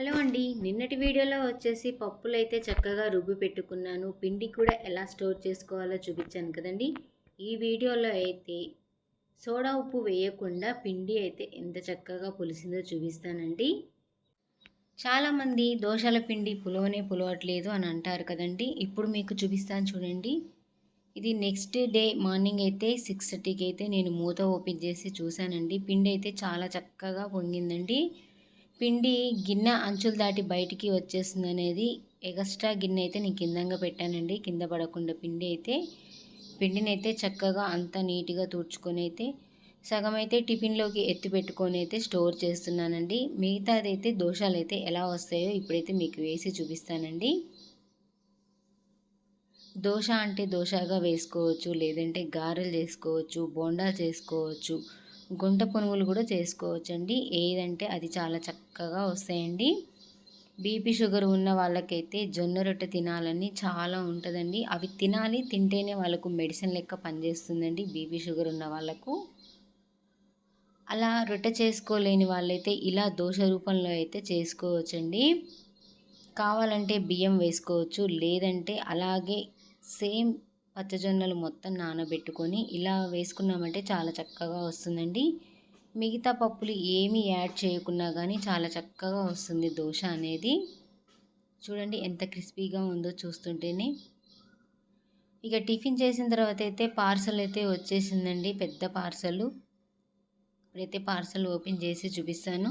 Hello అండి. నిన్నటి వీడియోలో వచ్చేసి పప్పులు అయితే చక్కగా రుబ్బి పెట్టుకున్నాను. పిండి కూడా ఎలా స్టోర్ చేసుకోవాలో చూపించాను కదండి. ఈ వీడియోలో అయితే సోడా ఉప్పు వేయకుండా పిండి అయితే ఎంత చక్కగా పులిసిందో చూపిస్తానండి. చాలామంది దోశల పిండి పులవనే పులవట్లేదు అని అంటారు కదండి. ఇప్పుడు మీకు చూపిస్తాను చూడండి. ఇది నెక్స్ట్ డే మార్నింగ్ అయితే సిక్స్ థర్టీకి అయితే నేను మూత ఓపెన్ చేసి చూశానండి. పిండి అయితే చాలా చక్కగా పొంగిందండి. పిండి గిన్నె అంచులు దాటి బయటికి వచ్చేస్తుంది అనేది ఎగస్ట్రా గిన్నె అయితే నేను కిందంగా పెట్టానండి. కింద పడకుండా పిండి అయితే పిండిని అయితే చక్కగా అంత నీట్గా తుడుచుకొని అయితే సగం అయితే టిఫిన్లోకి ఎత్తి పెట్టుకొని అయితే స్టోర్ చేస్తున్నానండి. మిగతాదైతే దోషాలు అయితే ఎలా వస్తాయో ఇప్పుడైతే మీకు వేసి చూపిస్తానండి. దోశ అంటే దోశగా వేసుకోవచ్చు లేదంటే గారెలు చేసుకోవచ్చు బోండా చేసుకోవచ్చు గుంట పునుగులు కూడా చేసుకోవచ్చు అండి ఏదంటే అది చాలా చక్కగా వస్తాయండి. బీపీ షుగర్ ఉన్న వాళ్ళకైతే జొన్న రొట్టె తినాలని చాలా ఉంటుందండి. అవి తినాలి తింటేనే వాళ్ళకు మెడిసిన్ లెక్క పనిచేస్తుందండి బీపీ షుగర్ ఉన్న వాళ్ళకు. అలా రొట్టె చేసుకోలేని వాళ్ళైతే ఇలా దోశ రూపంలో అయితే చేసుకోవచ్చండి. కావాలంటే బియ్యం వేసుకోవచ్చు లేదంటే అలాగే సేమ్ పచ్చజొన్నలు మొత్తం నానబెట్టుకొని ఇలా వేసుకున్నామంటే చాలా చక్కగా వస్తుందండి. మిగతా పప్పులు ఏమీ యాడ్ చేయకున్నా కానీ చాలా చక్కగా వస్తుంది దోశ అనేది. చూడండి ఎంత క్రిస్పీగా ఉందో చూస్తుంటేనే. ఇక టిఫిన్ చేసిన తర్వాత అయితే పార్సల్ అయితే వచ్చేసిందండి పెద్ద పార్సల్. ఇప్పుడైతే పార్సల్ ఓపెన్ చేసి చూపిస్తాను.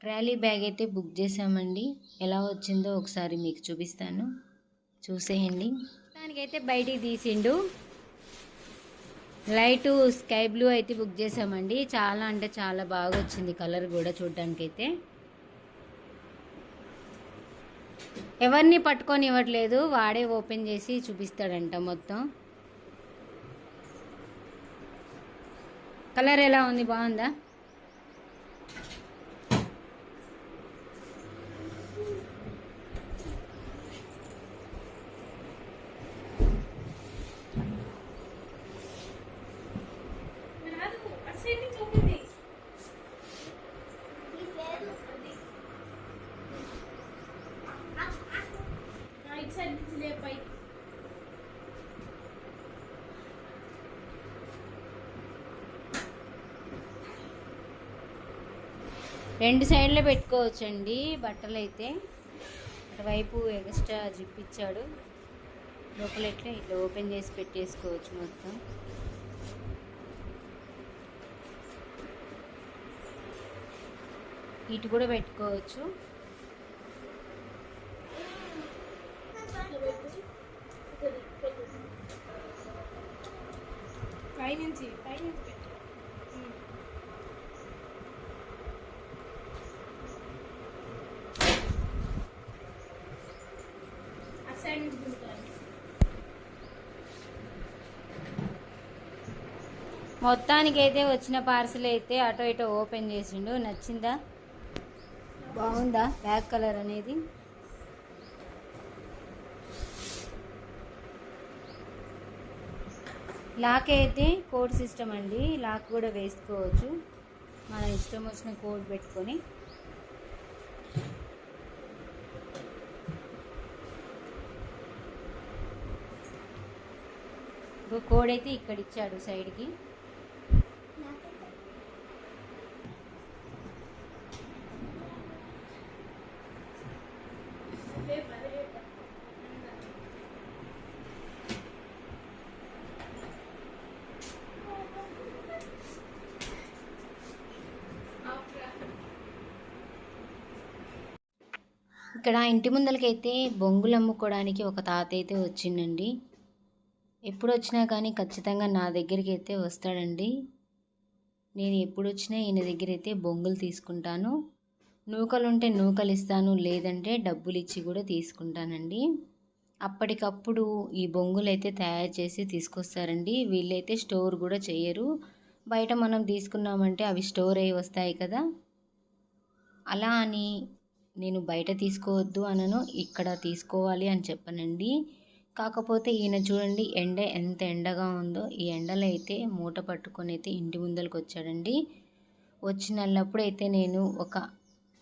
ట్రాలీ బ్యాగ్ అయితే బుక్ చేసామండి ఎలా వచ్చిందో ఒకసారి మీకు చూపిస్తాను. చూసేయండి. దానికైతే బయటికి తీసిండు. లైట్ స్కై బ్లూ అయితే బుక్ చేసామండి. చాలా అంటే చాలా బాగా వచ్చింది కలర్ కూడా చూడ్డానికైతే. ఎవరిని పట్టుకొని ఇవ్వట్లేదు వాడే ఓపెన్ చేసి చూపిస్తాడంట మొత్తం. కలర్ ఎలా ఉంది? బాగుందా రైట్ సైడ్ నుంచి లేపాయి రెండు సైడ్లో పెట్టుకోవచ్చండి బట్టలు అయితే అటువైపు ఎక్స్ట్రా జిప్ ఇచ్చాడు. లోపల ఇట్లా ఇట్లా ఓపెన్ చేసి పెట్టేసుకోవచ్చు మొత్తం. ఇటు కూడా పెట్టుకోవచ్చు. మొత్తానికైతే వచ్చిన పార్సిల్ అయితే అటో ఇటో ఓపెన్ చేసిండు. నచ్చిందా? బాగుందా? బ్లాక్ కలర్ అనేది? లాక్ అయితే కోడ్ సిస్టమ్ అండి. లాక్ కూడా వేసుకోవచ్చు. మన ఇష్టం వచ్చిన కోడ్ పెట్టుకొని. ఇప్పుడు కోడ్ అయితే ఇక్కడ ఇచ్చాడు సైడ్కి ఇక్కడ ఇంటి ముందలకైతే బొంగులు అమ్ముకోవడానికి ఒక తాత అయితే వచ్చిండండి. ఎప్పుడు వచ్చినా కానీ ఖచ్చితంగా నా దగ్గరికి అయితే వస్తాడండి. నేను ఎప్పుడు వచ్చినా ఈయన దగ్గర అయితే బొంగులు తీసుకుంటాను. నూకలు ఉంటే నూకలు ఇస్తాను లేదంటే డబ్బులు ఇచ్చి కూడా తీసుకుంటానండి. అప్పటికప్పుడు ఈ బొంగులు అయితే తయారు చేసి తీసుకొస్తారండి. వీళ్ళైతే స్టోర్ కూడా చేయరు బయట మనం తీసుకున్నామంటే అవి స్టోర్ అయ్యి వస్తాయి కదా. అలా అని నేను బయట తీసుకోవద్దు అనను ఇక్కడ తీసుకోవాలి అని చెప్పనండి. కాకపోతే ఈయన చూడండి ఎండ ఎంత ఎండగా ఉందో ఈ ఎండలో అయితే మూట పట్టుకొని అయితే ఇంటి ముందరకు వచ్చాడండి. వచ్చినప్పుడు అయితే నేను ఒక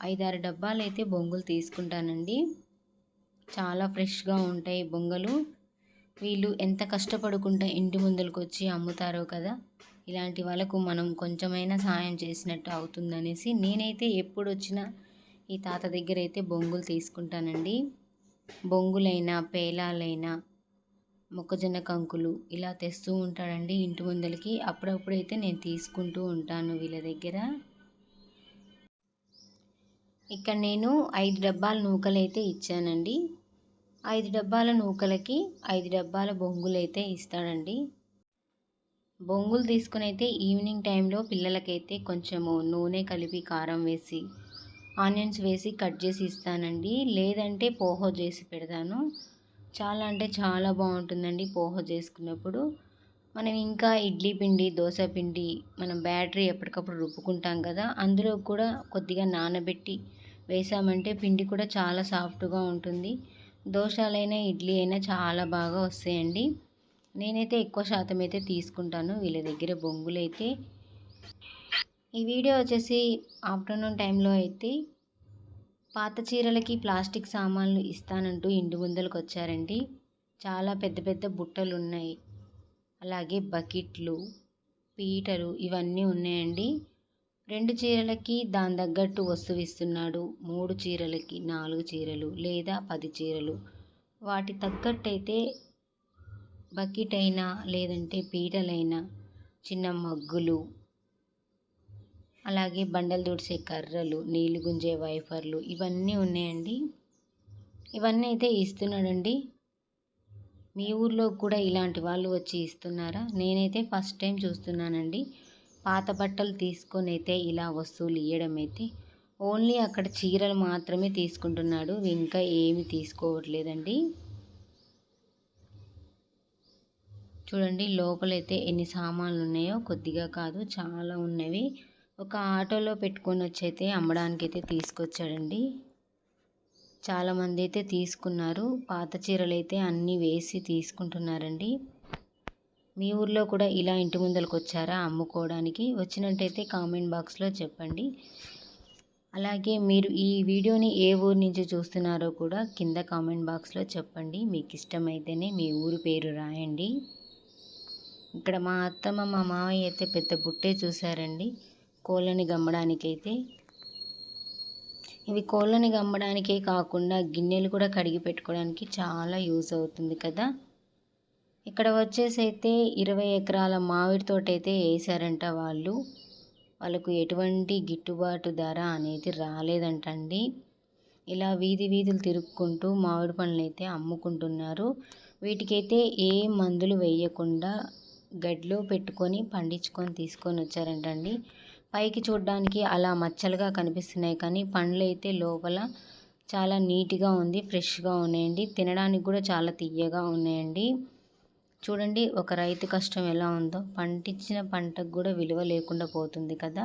ఐదారు డబ్బాలు అయితే బొంగులు తీసుకుంటానండి. చాలా ఫ్రెష్గా ఉంటాయి బొంగలు. వీళ్ళు ఎంత కష్టపడుకుంటా ఇంటి ముందరకు వచ్చి అమ్ముతారో కదా ఇలాంటి వాళ్ళకు మనం కొంచెమైనా సాయం చేసినట్టు అవుతుందనేసి నేనైతే ఎప్పుడు వచ్చినా ఈ తాత దగ్గర అయితే బొంగులు తీసుకుంటానండి. బొంగులైనా పేలాలైనా మొక్కజొన్న కంకులు ఇలా తెస్తూ ఉంటాడండి ఇంటి ముందలకి. అప్పుడప్పుడైతే నేను తీసుకుంటూ ఉంటాను వీళ్ళ దగ్గర. ఇక్కడ నేను ఐదు డబ్బాల నూకలు అయితే ఇచ్చానండి. ఐదు డబ్బాల నూకలకి ఐదు డబ్బాల బొంగులు అయితే ఇస్తాడండి. బొంగులు తీసుకుని అయితే ఈవినింగ్ టైంలో పిల్లలకైతే కొంచెము నూనె కలిపి కారం వేసి ఆనియన్స్ వేసి కట్ చేసి ఇస్తానండి. లేదంటే పోహో చేసి పెడతాను. చాలా అంటే చాలా బాగుంటుందండి పోహో చేసుకున్నప్పుడు. మనం ఇంకా ఇడ్లీ పిండి దోశ పిండి మనం బ్యాటరీ ఎప్పటికప్పుడు రుబ్బుకుంటాం కదా అందులో కూడా కొద్దిగా నానబెట్టి వేసామంటే పిండి కూడా చాలా సాఫ్ట్గా ఉంటుంది. దోశలైనా ఇడ్లీ అయినా చాలా బాగా వస్తాయండి. నేనైతే ఎక్కువ శాతం అయితే తీసుకుంటాను. వీళ్ళ దగ్గర బొంగులైతే ఈ వీడియో వచ్చేసి ఆఫ్టర్నూన్ టైంలో అయితే పాత చీరలకి ప్లాస్టిక్ సామాన్లు ఇస్తానంటూ ఇంటి ముందలకు వచ్చారండి. చాలా పెద్ద పెద్ద బుట్టలు ఉన్నాయి. అలాగే బకెట్లు పీటలు ఇవన్నీ ఉన్నాయండి. రెండు చీరలకి దాని తగ్గట్టు వస్తువు ఇస్తున్నాడు. మూడు చీరలకి నాలుగు చీరలు లేదా పది చీరలు. వాటి తగ్గట్టయితే బకెట్ అయినా లేదంటే పీటలైనా చిన్న మగ్గులు అలాగే బండలు తుడిసే కర్రలు నీళ్ళు గుంజే వైఫర్లు ఇవన్నీ ఉన్నాయండి. ఇవన్నీ అయితే ఇస్తున్నాడండి. మీ ఊర్లో కూడా ఇలాంటి వాళ్ళు వచ్చి ఇస్తున్నారా? నేనైతే ఫస్ట్ టైం చూస్తున్నానండి. పాత బట్టలు తీసుకొని అయితే ఇలా వస్తువులు ఇవ్వడం అయితే. ఓన్లీ అక్కడ చీరలు మాత్రమే తీసుకుంటున్నాడు. ఇంకా ఏమి తీసుకోవట్లేదండి. చూడండి లోపలైతే ఎన్ని సామాన్లు ఉన్నాయో కొద్దిగా కాదు చాలా ఉన్నవి. ఒక ఆటోలో పెట్టుకొని వచ్చి అయితే అమ్మడానికి అయితే తీసుకొచ్చాడండి. చాలామంది అయితే తీసుకున్నారు. పాత చీరలు అయితే అన్నీ వేసి తీసుకుంటున్నారండి. మీ ఊర్లో కూడా ఇలా ఇంటి ముందలకు వచ్చారా అమ్ముకోవడానికి? వచ్చినట్టయితే కామెంట్ బాక్స్లో చెప్పండి. అలాగే మీరు ఈ వీడియోని ఏ ఊరు నుంచి చూస్తున్నారో కూడా కింద కామెంట్ బాక్స్లో చెప్పండి. మీకు ఇష్టమైతేనే మీ ఊరు పేరు రాయండి. ఇక్కడ మా అత్తమ్మ మా మామయ్య అయితే పెద్ద బుట్టే చూసారండి కోళ్ళని గమ్మడానికైతే ఇవి కోళ్ళని గమ్మడానికే కాకుండా గిన్నెలు కూడా కడిగి పెట్టుకోవడానికి చాలా యూజ్ అవుతుంది కదా. ఇక్కడ వచ్చేసి అయితే ఇరవై ఎకరాల మామిడి తోట అయితే వేసారంట వాళ్ళు. వాళ్ళకు ఎటువంటి గిట్టుబాటు ధర అనేది రాలేదంటండి. ఇలా వీధి వీధులు తిరుక్కుంటూ మామిడి పండ్లు అయితే అమ్ముకుంటున్నారు. వీటికైతే ఏ మందులు వేయకుండా గడ్డిలో పెట్టుకొని పండించుకొని తీసుకొని వచ్చారంటండి. పైకి చూడడానికి అలా మచ్చలుగా కనిపిస్తున్నాయి కానీ పండ్లు అయితే లోపల చాలా నీట్గా ఉంది ఫ్రెష్గా ఉన్నాయండి. తినడానికి కూడా చాలా తీయగా ఉన్నాయండి. చూడండి ఒక రైతు కష్టం ఎలా ఉందో. పండించిన పంటకు కూడా విలువ లేకుండా పోతుంది కదా.